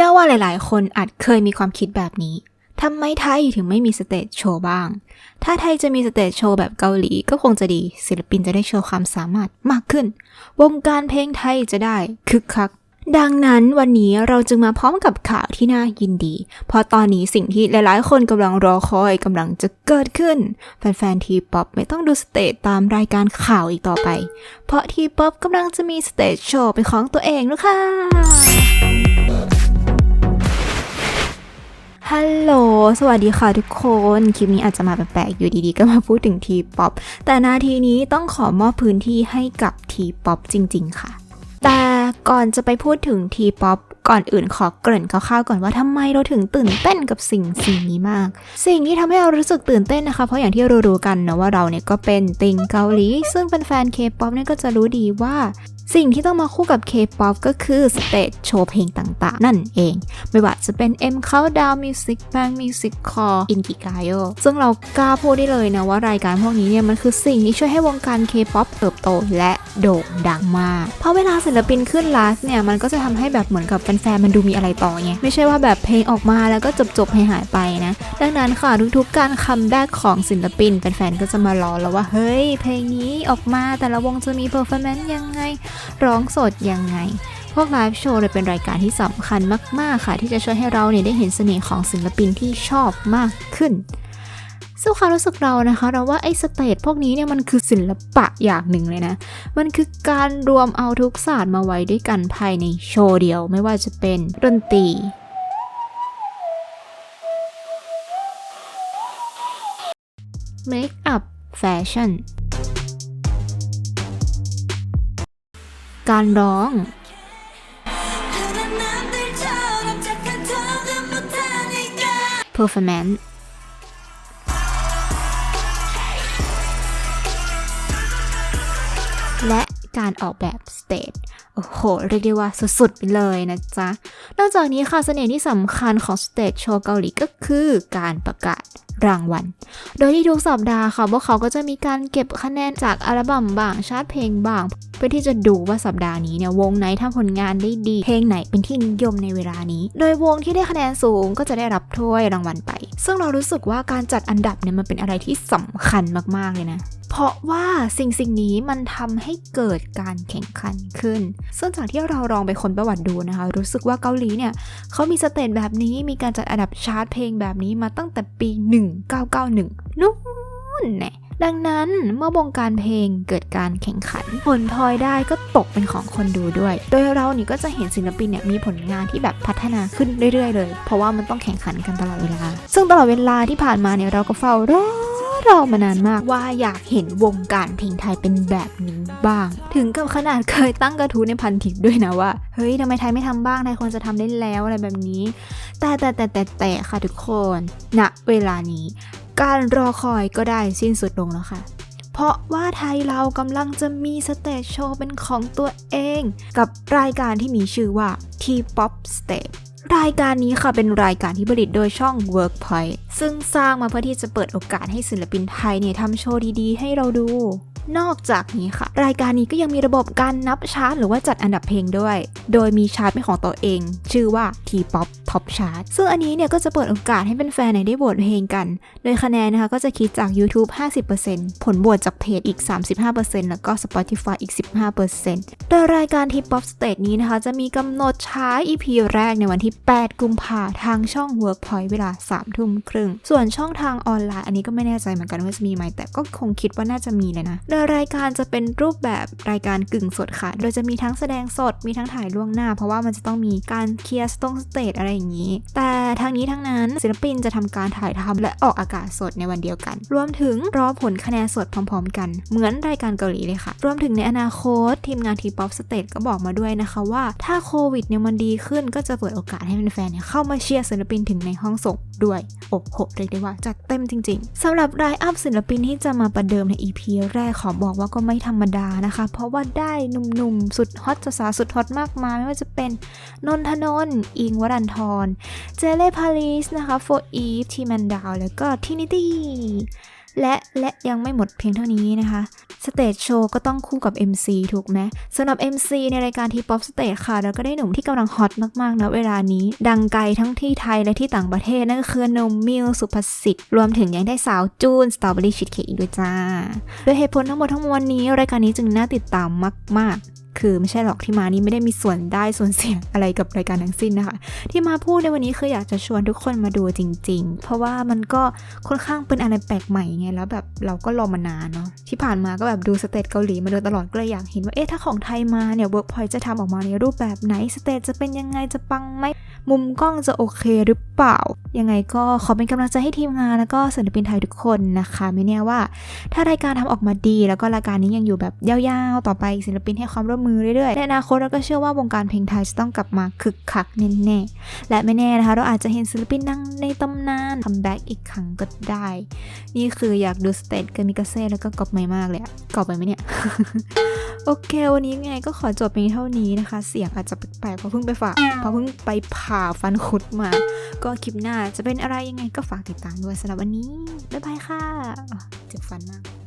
เชื่อว่าหลาย ๆ คนอาจเคยมีความคิดแบบนี้ทำไมไทยถึงไม่มีสเตจโชว์บ้าง ถ้าไทยจะมีสเตจโชว์แบบเกาหลีก็คงจะดี ศิลปินจะได้โชว์ความสามารถมากขึ้น วงการเพลงไทยจะได้คึกคัก ดังนั้นวันนี้เราจึงมาพร้อมกับข่าวที่น่ายินดี เพราะตอนนี้สิ่งที่หลาย ๆ คนกำลังรอคอยกำลังจะเกิดขึ้น แฟน ๆ ทีป๊อปไม่ต้องดูสเตจตามรายการข่าวอีกต่อไป เพราะทีป๊อปกำลังจะมีสเตจโชว์เป็นของตัวเองแล้วค่ะ ฮัลโหล สวัสดีค่ะทุกคน คลิปนี้อาจจะมาแปลกๆ อยู่ดีๆ ก็มาพูดถึงทีป๊อป แต่นาทีนี้ต้องขอมอบพื้นที่ให้กับทีป๊อปจริง ๆ ค่ะ แต่ก่อนจะไปพูดถึงทีป๊อปก่อนอื่นขอเกริ่นคร่าวๆก่อนว่าทำไมเราถึงตื่นเต้นกับสิ่งสิ่งนี้มาก สิ่งที่ทำให้เรารู้สึกตื่นเต้นนะคะ เพราะอย่างที่รู้ๆกันนะว่าเราเนี่ยก็เป็นติงเกาหลี ซึ่งเป็นแฟนเคป๊อปเนี่ยก็จะรู้ดีว่า สิ่งที่ต้องมาคู่กับ K-POP ก็คือสเตจโชว์เพลงต่างๆ นั่นเอง ไม่ว่าจะเป็น M Countdown Music Bank Music Core Inkigayo ซึ่งเรากล้าพูดได้เลยนะว่ารายการพวกนี้เนี่ยมันคือสิ่งที่ช่วยให้วงการ K-POP เติบโตและโด่งดังมากเพราะเวลาศิลปินขึ้นไลฟ์เนี่ยมันก็จะทำให้แบบเหมือนกับแฟนๆมันดูมีอะไรต่อไงไม่ใช่ว่าแบบเพลงออกมาแล้วก็จบๆให้หายไปนะ ดังนั้นค่ะทุกๆการคัมแบ็กของศิลปินแฟนๆก็จะมารอแล้วว่าเฮ้ยเพลงนี้ออกมาแต่ละวงจะมีเพอร์ฟอร์แมนซ์ยังไงร้องสดยังไง พวกไลฟ์โชว์เลยเป็นรายการที่สำคัญมาก ๆ ค่ะ ที่จะช่วยให้เราเนี่ยได้เห็นเสน่ห์ของศิลปินที่ชอบมากขึ้นซึ่งความรู้สึกเรานะคะ เราว่าไอ้สเตจพวกนี้เนี่ยมันคือศิลปะอย่างหนึ่งเลยนะ มันคือการรวมเอาทุกศาสตร์มาไว้ด้วยกันภายในโชว์เดียว ไม่ว่าจะเป็นดนตรีเมคอัพแฟชั่น การร้อง performance และการออกแบบสเตจ โอ้โห เรียกได้ว่าสุดๆไปเลยนะจ๊ะ นอกจากนี้ค่ะเสน่ห์ที่สำคัญของสเตจโชว์เกาหลีก็คือการประกาศรางวัล โดยที่ทุกสัปดาห์ค่ะพวกเขาก็จะมีการเก็บคะแนนจากอัลบั้มบางชาร์ตเพลงบาง เพื่อที่จะดูว่าสัปดาห์นี้เนี่ยวงไหนทำผลงานได้ดี เพลงไหนเป็นที่นิยมในเวลานี้ โดยวงที่ได้คะแนนสูงก็จะได้รับถ้วยรางวัลไป ซึ่งเรารู้สึกว่าการจัดอันดับเนี่ยมันเป็นอะไรที่สำคัญมากๆเลยนะ เพราะว่าสิ่งสิ่งนี้มันทำให้เกิดการแข่งขันขึ้น ซึ่งจากที่เราลองไปค้นประวัติดูนะคะ รู้สึกว่าเกาหลีเนี่ยเขามีสเตจแบบนี้ มีการจัดอันดับชาร์ตเพลงแบบนี้มาตั้งแต่ปี 1991 นู่นแน่ดังนั้นเมื่อวงการเพลงเกิดการแข่งขัน ผลพลอยได้ก็ตกเป็นของคนดูด้วย โดยเรานี่ก็จะเห็นศิลปินเนี่ยมีผลงานที่แบบพัฒนาขึ้นเรื่อยๆ เลย เพราะว่ามันต้องแข่งขันกันตลอดเวลา ซึ่งตลอดเวลาที่ผ่านมาเนี่ยเราก็เฝ้ารอ รามานานมากว่าอยากเห็นวงการเพลงไทยเป็นแบบนี้บ้าง ถึงกับขนาดเคยตั้งกระทู้ในพันทิปด้วยนะว่า เฮ้ยทำไมไทยไม่ทำบ้างไทยควรจะทำได้แล้วอะไรแบบนี้ แต่แต่แต่แต่แต่ค่ะทุกคนณเวลานี้ การรอคอยก็ได้สิ้นสุดลงแล้วค่ะเพราะว่าไทยเรากำลังจะมีสเตจโชว์เป็นของตัวเอง กับรายการที่มีชื่อว่า T-POP Stage รายการนี้ค่ะเป็นรายการที่ผลิตโดยช่อง Workpoint ซึ่งสร้างมาเพื่อที่จะเปิดโอกาสให้ศิลปินไทยเนี่ยทำโชว์ดีๆ ให้เราดู นอกจากนี้ค่ะ รายการนี้ก็ยังมีระบบการนับชาร์ตหรือว่าจัดอันดับเพลงด้วย โดยมีชาร์ตเป็นของตัวเอง ชื่อว่า T-POP Top Chart ซึ่งอันนี้เนี่ยก็จะเปิดโอกาสให้เป็นแฟนๆเนี่ยได้โหวตเพลงกัน โดยคะแนนนะคะก็จะคิดจาก YouTube 50%ผลโหวตจากเพจอีก 35%แล้วก็ Spotify อีก 15%โดยรายการ T-POP Stage นี้นะคะ จะมีกำหนดฉาย EP แรกในวันที่ 8 กุมภาทางช่อง Workpoint เวลา 3 ทุ่มครึ่ง ส่วนช่องทางออนไลน์ อันนี้ก็ไม่แน่ใจเหมือนกันว่าจะมีไหมแต่ก็คงคิดว่าน่าจะมีเลยนะ โดยรายการจะเป็นรูปแบบรายการกึ่งสดค่ะ โดยจะมีทั้งแสดงสด มีทั้งถ่ายล่วงหน้า เพราะว่ามันจะต้องมีการเคลียร์สตงสเตจอะไรอย่างนี้ แต่ ทางนี้ทั้งนั้น ศิลปินจะทำการถ่ายทำและออกอากาศสดในวันเดียวกัน รวมถึงรอผลคะแนนสดพร้อม ๆ กัน เหมือนรายการเกาหลีเลยค่ะ รวมถึงในอนาคต ทีมงานทีป๊อปสเตจก็บอกมาด้วยนะคะว่า ถ้าโควิดเนี่ยมันดีขึ้นก็จะเปิดโอกาสให้แฟนๆเนี่ยเข้ามาเชียร์ศิลปินถึงในห้องส่งด้วยโอ้โหเรียกได้ว่าจัดเต็มจริง ๆสำหรับรายอัพศิลปินที่จะมาประเดิมใน EP แรกขอบอกว่าก็ไม่ธรรมดานะคะ เพราะว่าได้หนุ่มๆสุดฮอตสาวสุดฮอตมากมายไม่ว่าจะเป็นนนทนนท์อิงวรันทรเจลพาริสนะคะโฟอีฟทีแมนดาวแล้วก็ทินิตี้และและยังไม่หมดเพียงเท่านี้นะคะ สเตจโชว์ก็ต้องคู่กับ MC ถูกไหมสำหรับ MC ในรายการทีป๊อปสเตจค่ะเราก็ได้หนุ่มที่กำลังฮอตมากๆนะเวลานี้ ดังไกลทั้งที่ไทยและที่ต่างประเทศนั่นก็คือนุ่มมิวสุภสิทธิ์ รวมถึงยังได้สาวจูนสตรอเบอรี่ชีสเค้กอีกด้วยจ้าโดยเหตุผลทั้งหมดทั้งมวลนี้ รายการนี้จึงน่าติดตามมาก ๆ คือไม่ใช่หรอกที่มานี้ไม่ได้มีส่วนได้ส่วนเสียอะไรกับรายการทั้งสิ้นนะคะ ที่มาพูดในวันนี้คืออยากจะชวนทุกคนมาดูจริง ๆ เพราะว่ามันก็ค่อนข้างเป็นอะไรแปลกใหม่ไงแล้วแบบเราก็รอมานานเนาะที่ผ่านมาก็แบบดูสเตจเกาหลีมาโดยตลอดก็เลยอยากเห็นว่าเอ๊ะถ้าของไทยมาเนี่ยเวิร์กพอยจะทำออกมาในรูปแบบไหนสเตจจะเป็นยังไงจะปังไหม มุมกล้องจะโอเคหรือเปล่า ยังไงก็ขอเป็นกำลังใจให้ทีมงานแล้วก็ศิลปินไทยทุกคนนะคะ ไม่แน่ว่าถ้ารายการทำออกมาดี แล้วก็รายการนี้ยังอยู่แบบยาวๆ ต่อไปศิลปินให้ความร่วมมือเรื่อยๆในอนาคตเราก็เชื่อว่าวงการเพลงไทยจะต้องกลับมาคึกคักแน่ๆและไม่แน่นะคะเราอาจจะเห็นศิลปินดังในตำนานคัมแบ็กอีกครั้งก็ได้ นี่คืออยากดูสเตจกามิกาเซ่แล้วก็กอบไม่มากเลยอะกอบไปไหมเนี่ย โอเค วันนี้ไงก็ขอจบเพียงเท่านี้นะคะ เสียงอาจจะแปลกๆเพราะเพิ่งไปฝากเพราะเพิ่งไปผ่าฟันคุดมา ก็คลิปหน้าจะเป็นอะไรยังไงก็ฝากติดตามด้วยสำหรับวันนี้ บ๊ายบายค่ะเจ็บฟันมาก